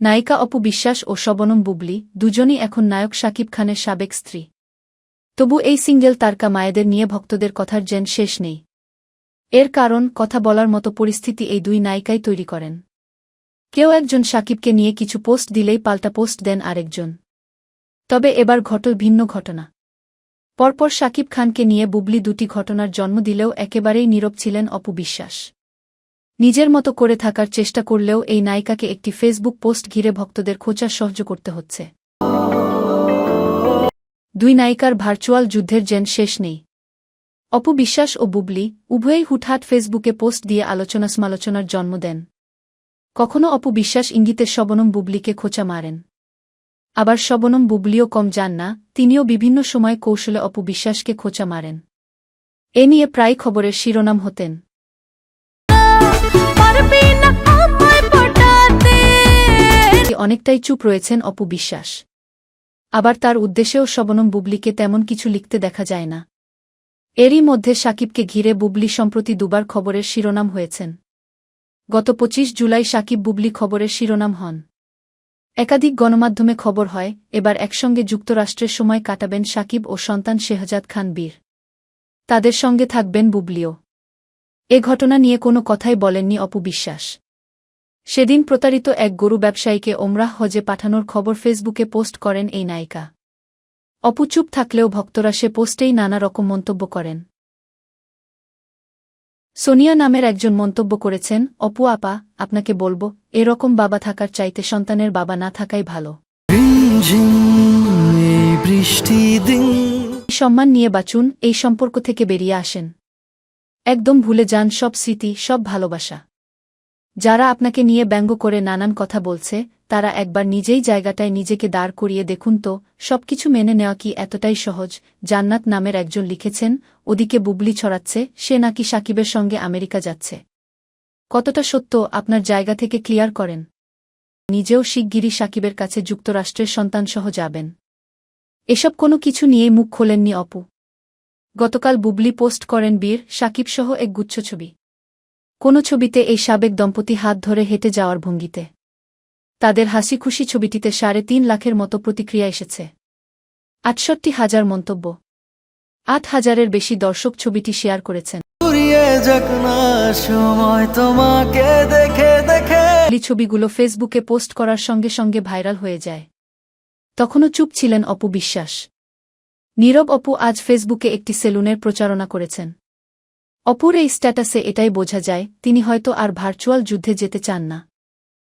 নায়িকা অপু বিশ্বাস ও শবনম বুবলি দুজনই এখন নায়ক শাকিব খানের সাবেক স্ত্রী। তবু এই সিঙ্গেল তারকা মায়েদের নিয়ে ভক্তদের কথার জেন শেষ নেই। এর কারণ, কথা বলার মতো পরিস্থিতি এই দুই নায়িকাই তৈরি করেন। কেউ একজন শাকিবকে নিয়ে কিছু পোস্ট দিলেই পাল্টা পোস্ট দেন আরেকজন। তবে এবার ঘটল ভিন্ন ঘটনা। পরপর শাকিব খানকে নিয়ে বুবলি দুটি ঘটনার জন্ম দিলেও একেবারেই নীরব ছিলেন অপু বিশ্বাস। নিজের মতো করে থাকার চেষ্টা করলেও এই নায়িকাকে একটি ফেসবুক পোস্ট ঘিরে ভক্তদের খোঁচা সহ্য করতে হচ্ছে। দুই নায়িকার ভার্চুয়াল যুদ্ধের জেন শেষ নেই। অপু বিশ্বাস ও বুবলি উভয়েই হুটহাট ফেসবুকে পোস্ট দিয়ে আলোচনা সমালোচনার জন্ম দেন। কখনো অপু বিশ্বাস ইঙ্গিতের শবনম বুবলিকে খোঁচা মারেন। আবার শবনম বুবলিও কম যান না, তিনিও বিভিন্ন সময় কৌশলে অপু বিশ্বাসকে খোঁচা মারেন। এ নিয়ে প্রায় খবরের শিরোনাম হতেন। অনেকটাই চুপ রয়েছেন, অপু বিশ্বাস। আবার তার উদ্দেশ্যেও শবনম বুবলিকে তেমন কিছু লিখতে দেখা যায় না। এরই মধ্যে সাকিবকে ঘিরে বুবলি সম্প্রতি দুবার খবরের শিরোনাম হয়েছেন। গত ২৫ জুলাই সাকিব বুবলি খবরের শিরোনাম হন। একাধিক গণমাধ্যমে খবর হয়, এবার একসঙ্গে যুক্তরাষ্ট্রের সময় কাটাবেন সাকিব ও সন্তান শেহজাদ খান বীর। তাদের সঙ্গে থাকবেন বুবলিও। এ ঘটনা নিয়ে কোনো কথাই বলেননি অপু বিশ্বাস। সেদিন প্রতারিত এক গরু ব্যবসায়ীকে ওমরাহ হজে পাঠানোর খবর ফেসবুকে পোস্ট করেন এই নায়িকা। অপু চুপ থাকলেও ভক্তরা সে পোস্টেই নানা রকম মন্তব্য করেন। সোনিয়া নামের একজন মন্তব্য করেছেন অপু আপা আপনাকে বলব এরকম বাবা থাকার চাইতে সন্তানের বাবা না থাকাই ভালো। সম্মান নিয়ে বাঁচুন এই সম্পর্ক থেকে বেরিয়ে আসেন। একদম ভুলে যান সব স্মৃতি, সব ভালোবাসা। যারা আপনাকে নিয়ে ব্যঙ্গ করে নানান কথা বলছে, তারা একবার নিজেই জায়গাটায় নিজেকে দাঁড় করিয়ে দেখুন তো, সবকিছু মেনে নেওয়া কি এতটাই সহজ? জান্নাত নামের একজন লিখেছেন, ওদিকে বুবলি ছড়াচ্ছে, সে নাকি সাকিবের সঙ্গে আমেরিকা যাচ্ছে। কতটা সত্য, আপনার জায়গা থেকে ক্লিয়ার করেন। নিজেও শিগগিরই সাকিবের কাছে যুক্তরাষ্ট্রের সন্তানসহ যাবেন। এসব কোনো কিছু নিয়েই মুখ খোলেননি অপু। গতকাল বুবলি পোস্ট করেন বীর সাকিবসহ এক গুচ্ছ ছবি। কোনো ছবিতে এই সাবেক দম্পতি হাত ধরে হেঁটে যাওয়ার ভঙ্গিতে। তাদের হাসি খুশি ছবিটিতে সাড়ে তিন লাখের মতো প্রতিক্রিয়া এসেছে। আটষট্টি হাজার মন্তব্য। আট হাজারের বেশি দর্শক ছবিটি শেয়ার করেছেন। ছবিগুলো ফেসবুকে পোস্ট করার সঙ্গে সঙ্গে ভাইরাল হয়ে যায়। তখনও চুপ ছিলেন অপু বিশ্বাস। নীরব অপু আজ ফেসবুকে একটি সেলুনের প্রচারণা করেছেন। অপুর এই স্ট্যাটাসে এটাই বোঝা যায়, তিনি হয়তো আর ভার্চুয়াল যুদ্ধে যেতে চান না।